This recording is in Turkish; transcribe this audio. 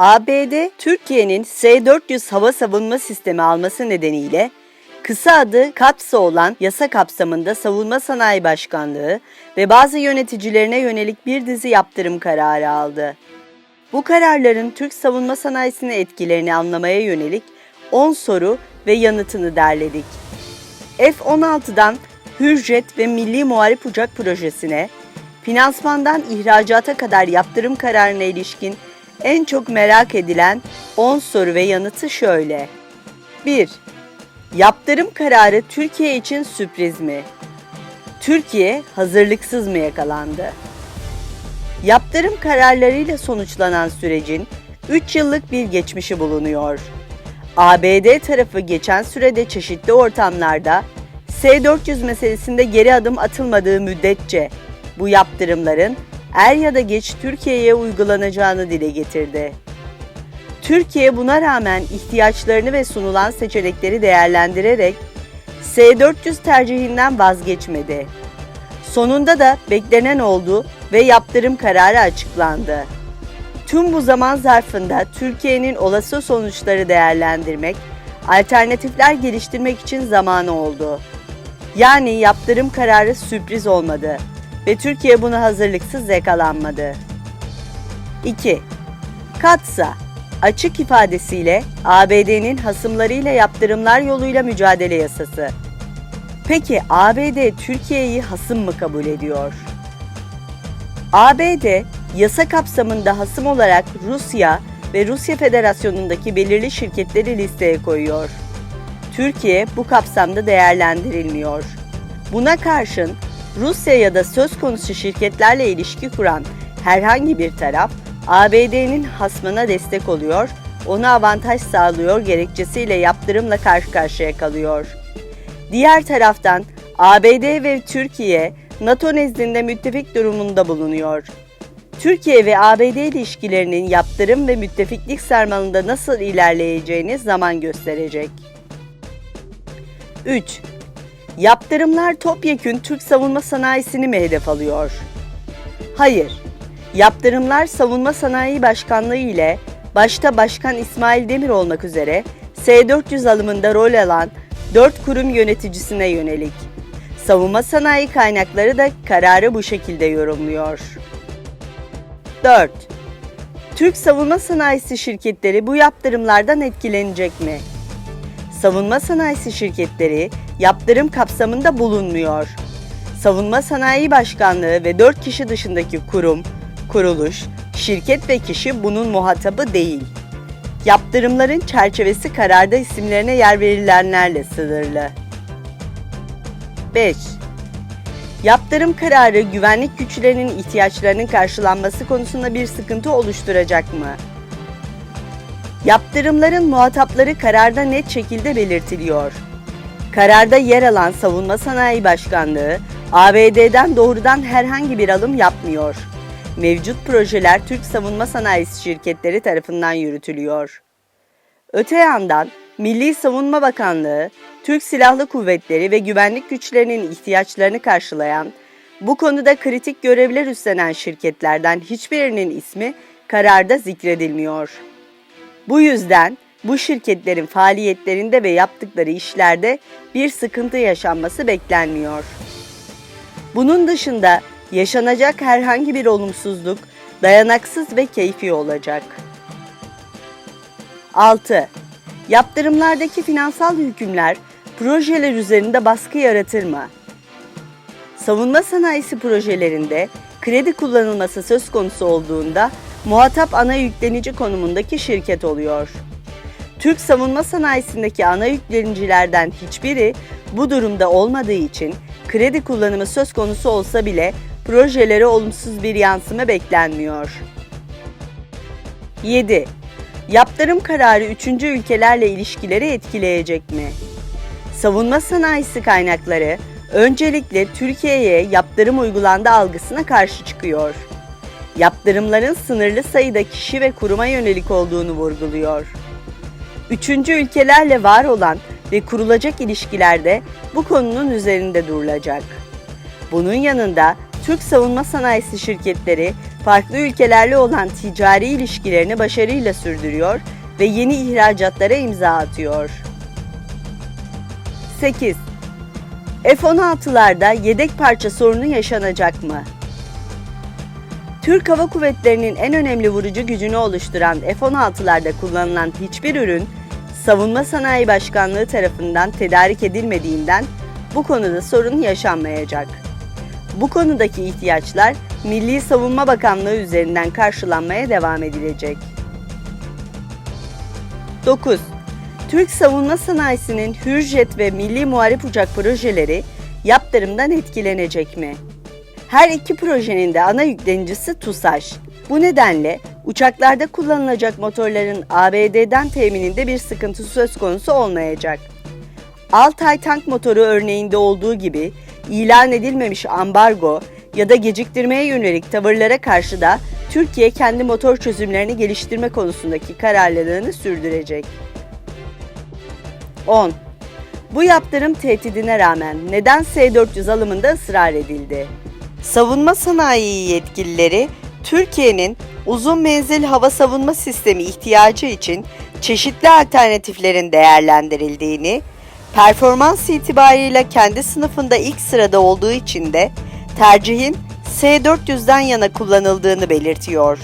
ABD, Türkiye'nin S-400 hava savunma sistemi alması nedeniyle kısa adı KATSA olan yasa kapsamında Savunma Sanayi Başkanlığı ve bazı yöneticilerine yönelik bir dizi yaptırım kararı aldı. Bu kararların Türk savunma sanayisine etkilerini anlamaya yönelik 10 soru ve yanıtını derledik. F-16'dan Hürjet ve Milli Muharip Uçak Projesi'ne, finansmandan ihracata kadar yaptırım kararına ilişkin en çok merak edilen 10 soru ve yanıtı şöyle. 1. Yaptırım kararı Türkiye için sürpriz mi? Türkiye hazırlıksız mı yakalandı? Yaptırım kararlarıyla sonuçlanan sürecin 3 yıllık bir geçmişi bulunuyor. ABD tarafı geçen sürede çeşitli ortamlarda S-400 meselesinde geri adım atılmadığı müddetçe bu yaptırımların er ya da geç Türkiye'ye uygulanacağını dile getirdi. Türkiye buna rağmen ihtiyaçlarını ve sunulan seçenekleri değerlendirerek S-400 tercihinden vazgeçmedi. Sonunda da beklenen oldu ve yaptırım kararı açıklandı. Tüm bu zaman zarfında Türkiye'nin olası sonuçları değerlendirmek, alternatifler geliştirmek için zamanı oldu. Yani yaptırım kararı sürpriz olmadı ve Türkiye buna hazırlıksız yakalanmadı. 2. Katsa açık ifadesiyle ABD'nin hasımlarıyla yaptırımlar yoluyla mücadele yasası. Peki ABD Türkiye'yi hasım mı kabul ediyor? ABD yasa kapsamında hasım olarak Rusya ve Rusya Federasyonu'ndaki belirli şirketleri listeye koyuyor. Türkiye bu kapsamda değerlendirilmiyor. Buna karşın Rusya ya da söz konusu şirketlerle ilişki kuran herhangi bir taraf ABD'nin hasmına destek oluyor, ona avantaj sağlıyor gerekçesiyle yaptırımla karşı karşıya kalıyor. Diğer taraftan ABD ve Türkiye NATO nezdinde müttefik durumunda bulunuyor. Türkiye ve ABD ilişkilerinin yaptırım ve müttefiklik sarmalında nasıl ilerleyeceğini zaman gösterecek. 3. Yaptırımlar topyekün Türk savunma sanayisini mi hedef alıyor? Hayır. Yaptırımlar Savunma Sanayi Başkanlığı ile başta Başkan İsmail Demir olmak üzere S-400 alımında rol alan 4 kurum yöneticisine yönelik. Savunma sanayi kaynakları da kararı bu şekilde yorumluyor. 4. Türk savunma sanayisi şirketleri bu yaptırımlardan etkilenecek mi? Savunma sanayisi şirketleri yaptırım kapsamında bulunmuyor. Savunma Sanayi Başkanlığı ve 4 kişi dışındaki kurum, kuruluş, şirket ve kişi bunun muhatabı değil. Yaptırımların çerçevesi kararda isimlerine yer verilenlerle sınırlı. 5. Yaptırım kararı güvenlik güçlerinin ihtiyaçlarının karşılanması konusunda bir sıkıntı oluşturacak mı? Yaptırımların muhatapları kararda net şekilde belirtiliyor. Kararda yer alan Savunma Sanayi Başkanlığı, ABD'den doğrudan herhangi bir alım yapmıyor. Mevcut projeler Türk savunma sanayisi şirketleri tarafından yürütülüyor. Öte yandan Milli Savunma Bakanlığı, Türk Silahlı Kuvvetleri ve güvenlik güçlerinin ihtiyaçlarını karşılayan, bu konuda kritik görevler üstlenen şirketlerden hiçbirinin ismi kararda zikredilmiyor. Bu yüzden bu şirketlerin faaliyetlerinde ve yaptıkları işlerde bir sıkıntı yaşanması beklenmiyor. Bunun dışında yaşanacak herhangi bir olumsuzluk dayanaksız ve keyfi olacak. 6. Yaptırımlardaki finansal hükümler projeler üzerinde baskı yaratır mı? Savunma sanayisi projelerinde kredi kullanılması söz konusu olduğunda muhatap ana yüklenici konumundaki şirket oluyor. Türk savunma sanayisindeki ana yüklenicilerden hiçbiri bu durumda olmadığı için kredi kullanımı söz konusu olsa bile projelere olumsuz bir yansıma beklenmiyor. 7. Yaptırım kararı üçüncü ülkelerle ilişkileri etkileyecek mi? Savunma sanayisi kaynakları öncelikle Türkiye'ye yaptırım uygulandı algısına karşı çıkıyor. Yaptırımların sınırlı sayıda kişi ve kuruma yönelik olduğunu vurguluyor. Üçüncü ülkelerle var olan ve kurulacak ilişkilerde bu konunun üzerinde durulacak. Bunun yanında Türk savunma sanayisi şirketleri farklı ülkelerle olan ticari ilişkilerini başarıyla sürdürüyor ve yeni ihracatlara imza atıyor. 8. F-16'larda yedek parça sorunu yaşanacak mı? Türk Hava Kuvvetleri'nin en önemli vurucu gücünü oluşturan F-16'larda kullanılan hiçbir ürün Savunma Sanayi Başkanlığı tarafından tedarik edilmediğinden bu konuda sorun yaşanmayacak. Bu konudaki ihtiyaçlar Milli Savunma Bakanlığı üzerinden karşılanmaya devam edilecek. 9. Türk savunma sanayisinin Hürjet ve Milli Muharip Uçak projeleri yaptırımdan etkilenecek mi? Her iki projenin de ana yüklenicisi TUSAŞ. Bu nedenle uçaklarda kullanılacak motorların ABD'den temininde bir sıkıntı söz konusu olmayacak. Altay tank motoru örneğinde olduğu gibi ilan edilmemiş ambargo ya da geciktirmeye yönelik tavırlara karşı da Türkiye kendi motor çözümlerini geliştirme konusundaki kararlılığını sürdürecek. 10. Bu yaptırım tehdidine rağmen neden S-400 alımında ısrar edildi? Savunma sanayi yetkilileri Türkiye'nin uzun menzil hava savunma sistemi ihtiyacı için çeşitli alternatiflerin değerlendirildiğini, performans itibarıyla kendi sınıfında ilk sırada olduğu için de tercihin S-400'den yana kullanıldığını belirtiyor.